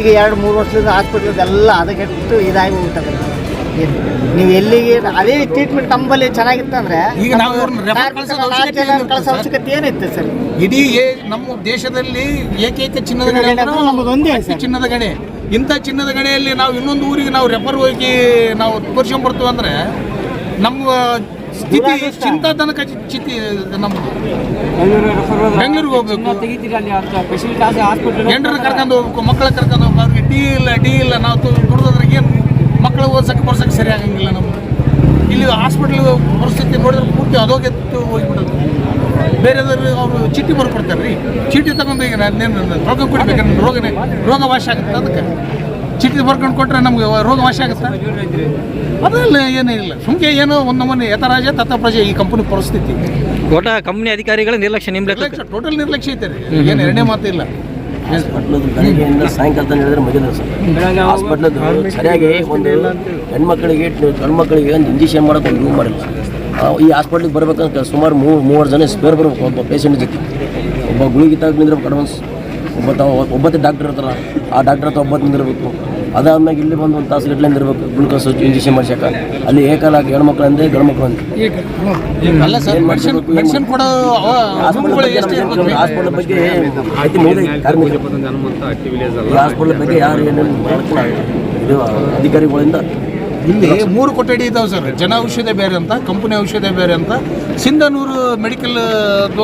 ಈಗ ಎರಡು ಮೂರು ವರ್ಷದಿಂದ ಹಾಸ್ಪಿಟ್ಲದ ಎಲ್ಲ ಅದಕ್ಕೆಟ್ಟು ಇದಾಗಿ ಹೋಗ್ತದೆ ನೀವು ಎಲ್ಲಿಗೆ ಅದೇ ಟ್ರೀಟ್ಮೆಂಟ್ ನಮ್ಮಲ್ಲಿ ಚೆನ್ನಾಗಿತ್ತಂದ್ರೆ ಈಗ ನಾವು ಕಳಿಸೋ ಅವಶ್ಯಕತೆ ಏನಿತ್ತು ಸರ್? ಇಡೀ ಏ- ನಮ್ಮ ದೇಶದಲ್ಲಿ ಏಕೈಕ ಚಿನ್ನದ ಗಡೆ ನಮ್ಮದೊಂದೇ. ಚಿನ್ನದ ಗಣಿ ಇಂಥ ಚಿನ್ನದ ಗಣಿಯಲ್ಲಿ ನಾವು ಇನ್ನೊಂದು ಊರಿಗೆ ನಾವು ರೆಫರ್ ಹೋಗಿ ನಾವು ತೋರಿಸ್ಕೊಂಡ್ಬರ್ತೀವಿ ಅಂದ್ರೆ ನಮ್ಮ ಸ್ಥಿತಿ ಚಿಂತಾತನಕ ಚಿತಿ ನಮ್ಮದು. ಬೆಂಗಳೂರಿಗೆ ಹೋಗ್ಬೇಕು. ಹೆಂಡ್ರ ಕರ್ಕೊಂಡು ಹೋಗ್ಬೇಕು ಮಕ್ಕಳ ಕರ್ಕೊಂಡು ಹೋಗ್ಬೇಕು. ಅವ್ರಿಗೆ ಟೀ ಇಲ್ಲ ಟೀ ಇಲ್ಲ. ನಾವು ದುಡ್ದೋದ್ರೆ ಏನು ಮಕ್ಕಳು ಓದ್ಸಕ್ಕೆ ಬರ್ಸಕ್ಕೆ ಸರಿ ಆಗಂಗಿಲ್ಲ ನಮ್ಗೆ. ಇಲ್ಲಿ ಹಾಸ್ಪಿಟ್ಲ್ ಪರಿಸ್ಥಿತಿ ನೋಡಿದ್ರೆ ಪೂರ್ತಿ ಅದೋಗೆತ್ತು ಹೋಗ್ಬಿಡೋದು. ಬೇರೆದವ್ರು ಅವರು ಚೀಟಿ ಬರ್ಕೊಡ್ತಾರೆ ರೀ ಚೀಟಿ ತಗೊಂಡು ಈಗ ನಾನೇನು ರೋಗ ಕೊಡ್ಬೇಕು. ರೋಗನೇ ರೋಗ ವಾಶ ಆಗುತ್ತೆ ಅದಕ್ಕೆ. ಚೀಟಿ ಬರ್ಕೊಂಡು ಕೊಟ್ಟರೆ ನಮ್ಗೆ ರೋಗ ವಾಶ ಆಗುತ್ತೆ? ಅದಲ್ಲ ಏನೂ ಇಲ್ಲ. ಸುಮ್ಕೆ ಏನೋ ಒಂದು ನಮ್ಮನೆ ಯಥರಾಜ ತಥ ಪ್ರಜೆ ಈ ಕಂಪನಿ ಪರಿಸ್ಥಿತಿ. ಒಟ್ಟ ಕಂಪ್ನಿ ಅಧಿಕಾರಿಗಳ ನಿರ್ಲಕ್ಷ್ಯ ನಿಮ್ಮ ನಿರ್ಲಕ್ಷ್ಯ ಟೋಟಲ್ ನಿರ್ಲಕ್ಷ್ಯ ಐತೆ ರೀ. ಏನು ಎರಡನೇ ಮಾತು ಇಲ್ಲ. ಸಾಯಂಕಾಲ ಹೇಳಿದ್ರೆ ಸರ್ ಹಾಸ್ಪಿಟ್ಲದ್ದು ಸರಿಯಾಗಿ ಒಂದು ಹೆಣ್ಮಕ್ಳಿಗೆ ಗಂಡ್ಮಕ್ಳಿಗೆ ಒಂದು ಇಂಜೆಕ್ಷನ್ ಮಾಡೋಕೆ ಒಂದು ರೂಮ್ ಮಾಡಿಲ್ಲ. ಈ ಹಾಸ್ಪಿಟ್ಲಿಗೆ ಬರ್ಬೇಕಂತ ಸುಮಾರು ಮೂರು ಮೂವರು ಜನ ಸ್ಪೇರ್ ಬರ್ಬೇಕು ಒಬ್ಬ ಪೇಷಂಟ್ ಜೊತೆ. ಒಬ್ಬ ಗುಳಿಗಿತ್ತಾಗ ನಿಂದ್ರೆ ಅಡ್ವಾನ್ಸ್ ಒಬ್ಬ ತಾವ ಒಬ್ಬತ್ತೆ ಡಾಕ್ಟರ್ ಇರ್ತಾರ ಆ ಡಾಕ್ಟರ್ ಹತ್ರ ಒಬ್ಬತ್ತು ನಿಂದಿರಬೇಕು. ಅದಾದ್ಮೇಲೆ ಇಲ್ಲಿ ಬಂದು ಒಂದು ತಾಸು ಗಟ್ಟಲೆ ನಿಂದಿರಬೇಕು ಗ್ಲೂಕೋಸ್ ಇಂಜೆಕ್ಷನ್ ಮಾಡ್ಸಕ್ಕೆ ಅಲ್ಲಿ ಏಕಾಲಾಗಿ ಹೆಣ್ಮಕ್ಳು ಅಂದೆ ಗಂಡ್ಮಕ್ಳು ಅಂದೆ ಅಲ್ಲ ಸರ್ ಏನ್ ಮೆಡಿಸಿನ್ ಮಾಡ್ಬೇಕು? ಮೆಡಿಸಿನ್ ಕೊಡೋ ಹಾಸ್ಪಿಟಲ್ ಬಗ್ಗೆ ಎಷ್ಟು ಮೇಲೆ ಹಾಸ್ಪಿಟಲ್ ಬಗ್ಗೆ ಮಾಹಿತಿ ಮುಗಿದ ಈ ಹಾಸ್ಪಿಟಲ್ ಬಗ್ಗೆ ಯಾರು ಏನೇನು ಮಾಡ್ಕೊಳ್ಳಿ ಇದು ಅಧಿಕಾರಿಗಳಿಂದ ಇಲ್ಲಿ ಮೂರು ಕೊಠಡಿ ಇದಾವೆ ಸರ್. ಜನ ಔಷಧ ಬೇರೆ ಅಂತ ಕಂಪನಿ ಔಷಧ ಬೇರೆ ಅಂತ ಸಿಂಧನೂರು ಮೆಡಿಕಲ್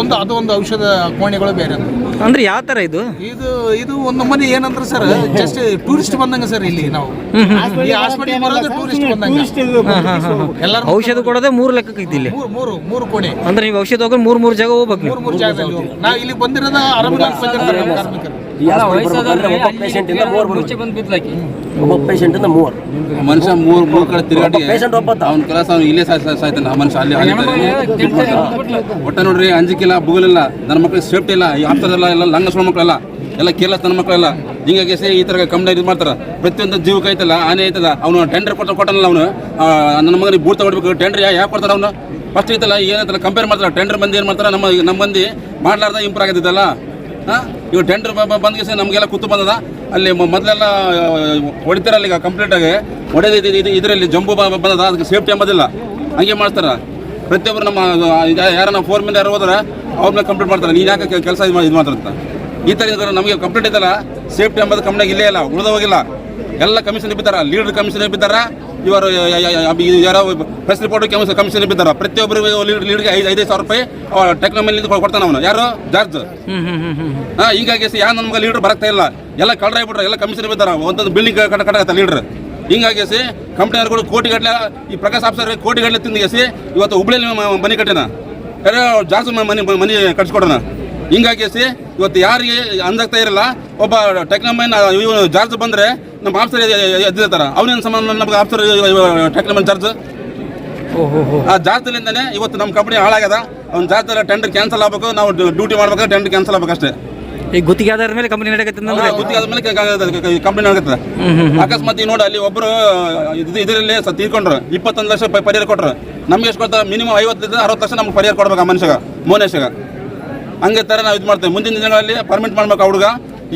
ಒಂದು ಅದೊಂದು ಔಷಧ ಕೋಣೆಗಳು ಬೇರೆ ಅಂತ. ಅಂದ್ರೆ ಯಾವ ತರ ಇದು? ಇದು ಇದು ಒಂದು ಮನೆ ಏನಂದ್ರೆ ಸರ್ ಜಸ್ಟ್ ಟೂರಿಸ್ಟ್ ಬಂದಂಗೆ ಸರ್ ಇಲ್ಲಿ ನಾವು. ಈ ಹಾಸ್ಪಿಟಲ್ ಬರೋದು ಟೂರಿಸ್ಟ್ ಬಂದಂಗೆ. ಎಲ್ಲರೂ ಔಷಧ ಕೊಡೋದೇ. ಮೂರು ಲೆಕ್ಕಕ್ಕೆ ಐತಿ ಇಲ್ಲಿ ಮೂರು ಮೂರು ಮೂರು ಕೋಣೆ. ಅಂದ್ರೆ ನೀವು ಔಷಧ ಹೋಗಿ ಮೂರು ಮೂರು ಜಾಗ ಹೋಗ್ಬೇಕು ಮೂರು ಮೂರು ಜಾಗದಲ್ಲಿ. ನಾವು ಇಲ್ಲಿ ಬಂದಿರೋದ ಆರಾಮ ಬಂದಿರ್ತಾರೆ ಕಾರ್ಮಿಕರು. ಈ ಹಾಸ್ಪಿಟಲ್ ಒಬ್ಬ ಪೇಷಂಟ್ ಇಂದ ಮೂವರು ಬರ್ಬೇಕು ಒಬ್ಬ ಪೇಷಂಟ್ ಇಂದ ಮೂವರು ಮನುಷ್ಯ ಮೂರು ಮೂರು ಕಡೆ ತಿರುಗಾಡಿ ಪೇಷಂಟ್ ಅವ್ನ ಕೆಲಸ ಅವ್ನು ಇಲ್ಲೇ ಸಾಯ್ ಸಾಯ್- ಸಾಯ್ತಾನೆ ಆ ಮನುಷ್ಯ ಅಲ್ಲಿ ಅಲ್ಲಿ ಒಟ್ಟ ನೋಡ್ರಿ ಅಂಜಿಕಿಲ್ಲ ಬುಗಲಿಲ್ಲ ನನ್ನ ಮಕ್ಳಿಗೆ ಸೇಫ್ಟಿ ಇಲ್ಲ ಈ ಆಪ್ತದಲ್ಲ ಎಲ್ಲ ಲಂಗ ಸುಳ್ಳು ಮಕ್ಕಳೆಲ್ಲ ಎಲ್ಲ ಕೇರ್ಲೆಸ್ ನನ್ನ ಮಕ್ಕಳೆಲ್ಲ ಹಿಂಗಾಗಿ ಈ ತರ ಕಂಪ್ಲೇಂಟ್ ಇದು ಮಾಡ್ತಾರ. ಪ್ರತಿಯೊಂದು ಜೀವಕ್ಕೆ ಐತಲ್ಲ ಆನೆ ಐತಲ್ಲ ಅವನು ಟೆಂಡರ್ ಕೊಟ್ಟ ಕೊಟ್ಟನಲ್ಲ ಅವನು. ನನ್ನ ಮಗನಿಗೆ ಬೂಟ್ ತಗೊಡ್ಬೇಕು ಟೆಂಡರ್ ಯಾಕೆ ಕೊಡ್ತಾರ ಅವನು? ಫಸ್ಟ್ ಐತಲ್ಲ ಏನಂತಲ್ಲ ಕಂಪೇರ್ ಮಾಡ್ತಾರ ಟೆಂಡರ್ ಮಂದಿ ಏನು ಮಾಡ್ತಾರ ನಮ್ಮ ನಮ್ಮ ಮಂದಿ ಮಾಡ್ಲಾರ್ದ ಇಂಪ್ರೂವ್ ಆಗಿದ್ದಲ್ಲ ಹಾಂ ಇವಾಗ ಟೆಂಡರ್ ಬಂದ್ಗೆ ನಮಗೆಲ್ಲ ಕೂತು ಬಂದದ. ಅಲ್ಲಿ ಮೊದಲೆಲ್ಲ ಹೊಡಿತಾರಲ್ಲ ಈಗ ಕಂಪ್ಲೀಟಾಗಿ ಹೊಡೆದ ಇದರಲ್ಲಿ ಜಂಬು ಬಂದದ, ಅದಕ್ಕೆ ಸೇಫ್ಟಿ ಎಂಬುದಿಲ್ಲ. ಹಂಗೆ ಮಾಡ್ತಾರೆ. ಪ್ರತಿಯೊಬ್ಬರು ನಮ್ಮ ಯಾರನ್ನ ಫೋರ್ ಮೇಲೆ ಯಾರು ಹೋದ್ರೆ ಅವ್ರ ಕಂಪ್ಲೀಟ್ ಮಾಡ್ತಾರೆ. ನೀನು ಯಾಕೆ ಕೆಲಸ ಇದು ಮಾಡ್ತಾರೆ ಅಂತ ಈ ಥರ ನಮಗೆ ಕಂಪ್ಲೀಟ್ ಇದ್ದಲ್ಲ. ಸೇಫ್ಟಿ ಎಂಬುದು ಕಮ್ಮಿ ಇಲ್ಲೇ ಇಲ್ಲ ಉಳಿದ ಹೋಗಿಲ್ಲ ಎಲ್ಲ ಕಮಿಷನ್ ಬಿದ್ದಾರ ಲೀಡರ್ ಕಮಿಷನ್ ಬಿದ್ದಾರ ಇವರು ಯಾರೋ ಪ್ರೆಸ್ ರಿಪೋರ್ಟ್ ಕಮಿಷನ್ ಬಿದ್ದಾರ. ಪ್ರತಿಯೊಬ್ಬರು ಲೀಡ್ ಲೀಡ್ಗೆ ಐದು ಐದೈದು ಸಾವಿರ ರೂಪಾಯಿ ಟೆಕ್ನಾಮಿಲಿ ಕೊಡ್ತಾನೆ ಅವನು. ಯಾರು? ಜಾರ್ಜ್. ಹಾ ಹೀಗಾಗಿ ಯಾವ ನಮ್ಗೆ ಲೀಡರ್ ಬರ್ತಾ ಇಲ್ಲ. ಎಲ್ಲ ಕಳ್ರ ಆಗ್ಬಿಟ್ರೆ ಎಲ್ಲ ಕಮಿಷನ್ ಬಿದ್ದಾರ. ಒಂದೊಂದು ಬಿಲ್ಡಿಂಗ್ ಕಟ್ಟ ಲೀಡರ್ ಹಿಂಗಾಗಿ ಸಿ ಕೋಟಿ ಕೋಟಿಗಟ್ಟಲೆ ಈ ಪ್ರಕಾಶ್ ಆಫೀಸರ್ ಕೋಟಿಗಟ್ಟಲೆ ತಿಂದಿಗೆಸಿ ಇವತ್ತು ಹುಬ್ಳಿಯಲ್ಲಿ ಮನೆ ಕಟ್ಟಿನ. ಜಾಸ್ತಿ ಮನೆ ಮನೆ ಕಟ್ಸ್ಕೊಡೋಣ ಹಿಂಗಾಗಿ ಸಿ ಇವತ್ತು ಯಾರಿಗೆ ಅಂದಾಗ್ತಾ ಇರಲ್ಲ ಒಬ್ಬ ಟೆಕ್ನಮೈನ್ ಜಾರ್ಜ್ ಬಂದ್ರೆ ನಮ್ಮ ಆಫೀಸರ್ ಎದ್ದಿರ್ತಾರ ಅವನೇನು ಸಂಬಂಧ ನಮ್ಗೆ ಆಫೀಸರ್ ಮೇಲೆ ಚಾರ್ಜ್ ಆ ಜಾಸ್ತಿಲಿಂದನೇ ಇವತ್ತು ನಮ್ಮ ಕಂಪನಿ ಹಾಳಾಗ್ಯದ. ಅವ್ನ ಜಾಸ್ತಿ ಟೆಂಡರ್ ಕ್ಯಾನ್ಸಲ್ ಆಗ್ಬೇಕು ನಾವು ಡ್ಯೂಟಿ ಮಾಡ್ಬೇಕು ಟೆಂಡರ್ ಕ್ಯಾನ್ಸಲ್ ಆಗ್ಬೇಕು ಅಷ್ಟೇ ಈಗ ಗುತ್ತಿಗೆ ಆದ ಮೇಲೆ ಕಂಪ್ನಿ ನಡೆಯುತ್ತೆ ಗುತ್ತಿಗೆ ಆದ್ಮೇಲೆ ಕಂಪನಿ ನಡೆಯುತ್ತೆ ಅಕಸ್ಮಾತ್ ಈಗ ನೋಡಿ ಅಲ್ಲಿ ಒಬ್ರು ಇದು ಇದರಲ್ಲಿ ತೀರ್ಕೊಂಡ್ರು. ಇಪ್ಪತ್ತೊಂದು ಲಕ್ಷ ಪ- ಪರಿಹಾರ ಕೊಟ್ರು. ನಮ್ಗೆ ಎಷ್ಟು ಕೊಡ್ತಾರೆ? ಮಿನಿಮಮ್ ಐವತ್ತರಿಂದ ಅರವತ್ತು ಲಕ್ಷ ನಮ್ಗೆ ಪರಿಹಾರ ಕೊಡ್ಬೇಕು ಆ ಮನುಷ್ಯಗ ಮೋನೇಶಗ ಹಂಗೆ ತರ ನಾವು ಇದು ಮಾಡ್ತೇವೆ. ಮುಂದಿನ ದಿನಗಳಲ್ಲಿ ಪರ್ಮಿಟ್ ಮಾಡ್ಬೇಕು ಆ ಹುಡುಗ.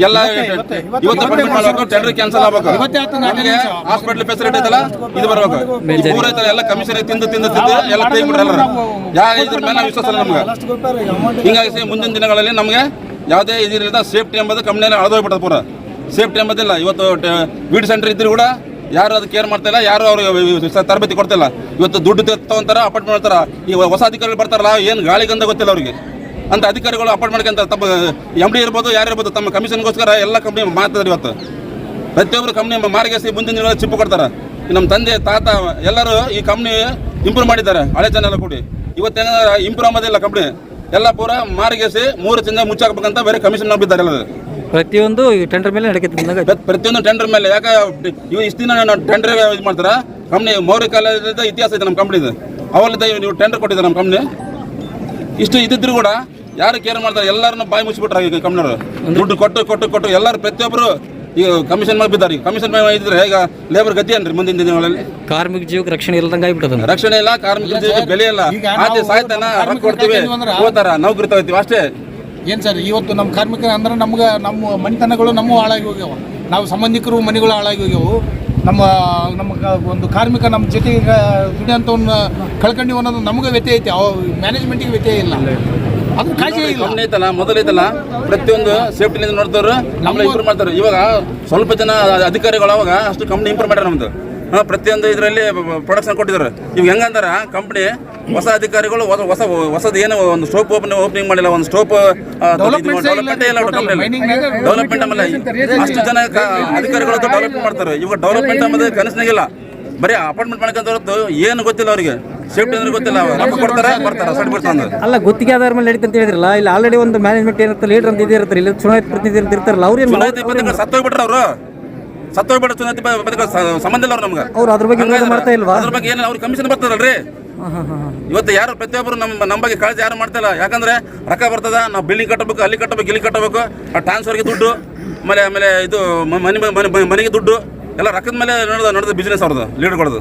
ಎಲ್ಲ ಇವತ್ತು ಮಾಡ್ಬೇಕು ಟೆಂಡರ್ ಕ್ಯಾನ್ಸಲ್ ಆಗ್ಬೇಕು. ನಮಗೆ ಹಾಸ್ಪಿಟಲ್ ಫೆಸಿಲಿಟಿ ಐತಲ್ಲ ಇದು ಬರ್ಬೇಕು. ಊರ್ ಐತಲ್ಲ ಎಲ್ಲ ಕಮಿಷನ್ ತಿಂದು ತಿಂದು ತಿಂದು ಎಲ್ಲ ಎಲ್ಲರೂ ಯಾವ ಇದ್ರ ಮೇಲೆ ವಿಶ್ವಾಸ ಇಲ್ಲ ನಮ್ಗೆ. ಹಿಂಗಾಗಿ ಮುಂದಿನ ದಿನಗಳಲ್ಲಿ ನಮಗೆ ಯಾವುದೇ ಇದರಿಂದ ಸೇಫ್ಟಿ ಎಂಬುದು ಕಂಪ್ನಿಯಲ್ಲಿ ಅಳದೋಗ್ಬಿಟ್ಟದ ಪೂರ. ಸೇಫ್ಟಿ ಎಂಬುದಿಲ್ಲ. ಇವತ್ತು ವೀಡ್ ಸೆಂಟರ್ ಇದ್ರು ಕೂಡ ಯಾರು ಅದು ಕೇರ್ ಮಾಡ್ತಾ ಇಲ್ಲ ಯಾರು ಅವ್ರಿಗೆ ತರಬೇತಿ ಕೊಡ್ತಿಲ್ಲ. ಇವತ್ತು ದುಡ್ಡು ತಗೊಂತಾರ ಅಪಾರ್ಟ್ಮೆಂಟ್ ಮಾಡ್ತಾರ. ಈ ಹೊಸ ಅಧಿಕಾರಿಗಳು ಬರ್ತಾರಲ್ಲ ಏನು ಗಾಳಿ ಗಂಧ ಗೊತ್ತಿಲ್ಲ ಅವ್ರಿಗೆ. ಅಂತ ಅಧಿಕಾರಿಗಳು ಅಪಾಯಿಂಟ್ ಮಾಡ್ಕೊಂತ ತಮ್ಮ ಎಂ ಡಿ ಇರ್ಬೋದು ಯಾರು ಇರ್ಬೋದು ತಮ್ಮ ಕಮಿಷನ್ಗೋಸ್ಕರ ಎಲ್ಲ ಕಂಪ್ನಿ ಮಾಡ್ತಾರೆ ಇವತ್ತು. ಪ್ರತಿಯೊಬ್ಬರು ಕಂಪ್ನಿ ಮಾರಿಗೆಸಿ ಮುಂದಿನ ದಿನ ಚಿಪ್ಪು ಕೊಡ್ತಾರೆ. ನಮ್ಮ ತಂದೆ ತಾತ ಎಲ್ಲರೂ ಈ ಕಂಪ್ನಿ ಇಂಪ್ರೂವ್ ಮಾಡಿದ್ದಾರೆ ಹಳೆ ಜನ ಎಲ್ಲ ಕೂಡಿ. ಇವತ್ತೇನ ಇಂಪ್ರೂವ್ ಆಗೋದಿಲ್ಲ ಕಂಪ್ನಿ ಎಲ್ಲ ಪೂರ ಮಾರಿಗೆಸಿ ಮೂರು ಚಿನ್ನ ಮುಚ್ಚಾಕ್ಬೇಕಂತ ಬೇರೆ ಕಮಿಷನ್ ನಂಬಿದ್ದಾರೆ ಎಲ್ಲ ಪ್ರತಿಯೊಂದು ಟೆಂಡರ್ ಮೇಲೆ ನಡೆಯುತ್ತೆ ಪ್ರತ್- ಪ್ರತಿಯೊಂದು ಟೆಂಡರ್ ಮೇಲೆ ಯಾಕೆ ಇವು ಇಷ್ಟು ದಿನ ಟೆಂಡರ್ ಇದು ಮಾಡ್ತಾರ? ಕಂಪ್ನಿ ಮೌರ್ಯ ಕಾಲದ ಇತಿಹಾಸ ಇದೆ ನಮ್ಮ ಕಂಪ್ನಿದು ಅವಲ್ಲಿದ್ದ ನೀವು ಟೆಂಡರ್ ಕೊಟ್ಟಿದ್ದಾರೆ ನಮ್ಮ ಕಂಪ್ನಿ ಇಷ್ಟು ಇದ್ದಿದ್ರು ಕೂಡ ಯಾರು ಕೇರ್ ಮಾಡ್ತಾರೆ? ಎಲ್ಲರನ್ನ ಬಾಯಿ ಮುಚ್ಚಿಬಿಟ್ರೆ ಈಗ ಕಂಪ್ನಿಯವರು ದುಡ್ಡು ಕೊಟ್ಟು ಕೊಟ್ಟು ಕೊಟ್ಟು ಎಲ್ಲರೂ ಪ್ರತಿಯೊಬ್ಬರು ಈಗ ಕಮಿಷನ್ ಮೇಲೆ ಬಿದ್ದಾರೆ ಈಗ. ಕಮಿಷನ್ ಮೇಲೆ ಇದ್ರೆ ಈಗ ಲೇಬರ್ ಗತಿ ಅನ್ರಿ ಮುಂದಿನ ದಿನಗಳಲ್ಲಿ? ಕಾರ್ಮಿಕ ಜೀವಕ್ಕೆ ರಕ್ಷಣೆ ಇಲ್ಲದಂಗೆ ಆಗ್ಬಿಟ್ಟದ ರಕ್ಷಣೆ ಇಲ್ಲ ಕಾರ್ಮಿಕ ಜೀವಕ್ಕೆ ಬೆಲೆ ಇಲ್ಲ. ಆಚೆ ನಾವು ಸಾಯ್ತಾನ ರೊಕ್ಕ ಕೊಡ್ತೀವಿ. ಹೋಗ್ತಾರ ನೌಕರಿ ತಗೋತೀವಿ ಅಷ್ಟೇ. ಏನ್ ಸರ್ ಇವತ್ತು ನಮ್ಮ ಕಾರ್ಮಿಕರು ಅಂದ್ರೆ ನಮ್ಗೆ ನಮ್ಮ ಮನೆತನಗಳು ನಮ್ಮ ಹಾಳಾಗಿ ಹೋಗ್ಯಾವ. ನಾವು ಸಂಬಂಧಿಕರು ಮನೆಗಳು ಹಾಳಾಗಿ ಹೋಗ್ಯಾವು. ನಮ್ಮ ನಮ್ಮ ಒಂದು ಕಾರ್ಮಿಕ ನಮ್ಮ ಜೊತೆಗೆ ಅಂತವನ್ನ ಕಳ್ಕೊಂಡಿವಿ ಅನ್ನೋದು ನಮಗೆ ವ್ಯತ್ಯಯ ಐತಿ. ಅವ ಮ್ಯಾನೇಜ್ಮೆಂಟಿಗೆ ವ್ಯತ್ಯಯ ಇಲ್ಲ. ಅದು ಕಾಳಜಿ ಇಲ್ಲ. ಕಂಪ್ನಿ ಐತಲ್ಲ ಮೊದಲೈತಲ್ಲ ಪ್ರತಿಯೊಂದು ಸೇಫ್ಟಿನಿಂದ ನೋಡ್ತಾರೆ ನಮ್ಮನ್ನ ಇಂಪ್ರೂವ್ ಮಾಡ್ತಾರೆ ಇವಾಗ ಸ್ವಲ್ಪ ಜನ ಅಧಿಕಾರಿಗಳು ಅವಾಗ ಅಷ್ಟು ಕಂಪ್ನಿ ಇಂಪ್ರೂವ್ ಮಾಡ್ಯಾರ ನಮ್ದು. ಹಾ, ಪ್ರತಿಯೊಂದು ಇದರಲ್ಲಿ ಪ್ರೊಡಕ್ಷನ್ ಕೊಟ್ಟಿದ್ದಾರೆ. ಇವಾಗ ಹೆಂಗಂದಾರ ಕಂಪ್ನಿ ಹೊಸ ಅಧಿಕಾರಿಗಳು ಹೊಸ ಹೊಸ ಹೊಸದು ಏನು ಒಂದು ಸ್ಟೋಪ್ ಓಪನ್ ಓಪನಿಂಗ್ ಮಾಡಿಲ್ಲ ಒಂದು ಸ್ಟೋಪ್. ಡೆವಲಪ್ಮೆಂಟ್ ಇಲ್ಲ ಡೆವಲಪ್ಮೆಂಟ್ ಆಮೇಲೆ ಅಷ್ಟು ಜನ ಅಧಿಕಾರಿಗಳು ಡೆವಲಪ್ಮೆಂಟ್ ಮಾಡ್ತಾರೆ. ಇವಾಗ ಡೆವಲಪ್ಮೆಂಟ್ ಆಮೇಲೆ ಕನಸಿನಾಗಿಲ್ಲ. ಬರೀ ಅಪಾರ್ಟ್ಮೆಂಟ್ ಮಾಡ್ಕೊಂತ ಹೊರತು ಏನು ಗೊತ್ತಿಲ್ಲ ಅವರಿಗೆ. ಸೇಫ್ಟಿ ಅಂದ್ರೆ ಗೊತ್ತಿಲ್ಲ ರೊಕ್ಕ ಕೊಡ್ತಾರೆ ಬರ್ತಾರೆ ಸರ್ಟಿಫಿಕೇಟ್ ತಂದು ಅಲ್ಲ ಗುತ್ತಿಗೆ ಆಧಾರ ಮೇಲೆ ನಡೀತಂತ ಹೇಳಿದ್ರಲ್ಲ ಇಲ್ಲಿ ಆಲ್ರೆಡಿ ಒಂದು ಮ್ಯಾನೇಜ್ಮೆಂಟ್ ಏನಿರುತ್ತೆ ಲೀಡರ್ ಅಂತ ಇದೇ ಇರ್ತಾರೆ ಇಲ್ಲಿ ಚುನಾಯಿತ ಪ್ರತಿನಿಧಿ ಅಂತ ಇರ್ತಾರಲ್ಲ ಅವ್ರು ಏನು ಚುನಾಯಿತಿ ಪತ್ರಿಕೆ ಸತ್ತೋಗ್ಬಿಟ್ರ ಅವರು? ಚುನಾಯಿತ ಚುನಾಯಿತಿ ಪತ್ರಿಕೆ ಸಂಬಂಧ ಇಲ್ಲ ಅವ್ರು ನಮ್ಗೆ. ಅವ್ರು ಅದ್ರ ಬಗ್ಗೆ ವಿರೋಧ ಮಾಡ್ತಾ ಇಲ್ವಾ? ಅದ್ರ ಬಗ್ಗೆ ಏನು ಅವ್ರಿಗೆ ಕಮಿಷನ್ ಬರ್ತದಲ್ರಿ. ಇವತ್ತು ಯಾರು ಪ್ರತಿಯೊಬ್ಬರು ನಮ್ಮ ನಮ್ಮ ಬಗ್ಗೆ ಕಾಳಜಿ ಯಾರು ಮಾಡ್ತಾ ಇಲ್ಲ? ಯಾಕಂದ್ರೆ ರೊಕ್ಕ ಬರ್ತದ ನಾವು ಬಿಲ್ಡಿಂಗ್ ಕಟ್ಟಬೇಕು ಅಲ್ಲಿ ಕಟ್ಟಬೇಕು ಇಲ್ಲಿ ಕಟ್ಟಬೇಕು ಆ ಟ್ರಾನ್ಸ್ಫರ್ಗೆ ದುಡ್ಡು ಆಮೇಲೆ ಆಮೇಲೆ ಇದು ಮ- ಮನೆ ಮನೆ- ಮನೆ- ಮನೆಗೆ ದುಡ್ಡು ಎಲ್ಲ ರೊಕ್ಕದ ಮೇಲೆ ನಡೆದ ನಡೆದ ಬಿಸ್ನೆಸ್ ಅವ್ರದ್ದು ಲೀಡರ್ಗಳದ್ದು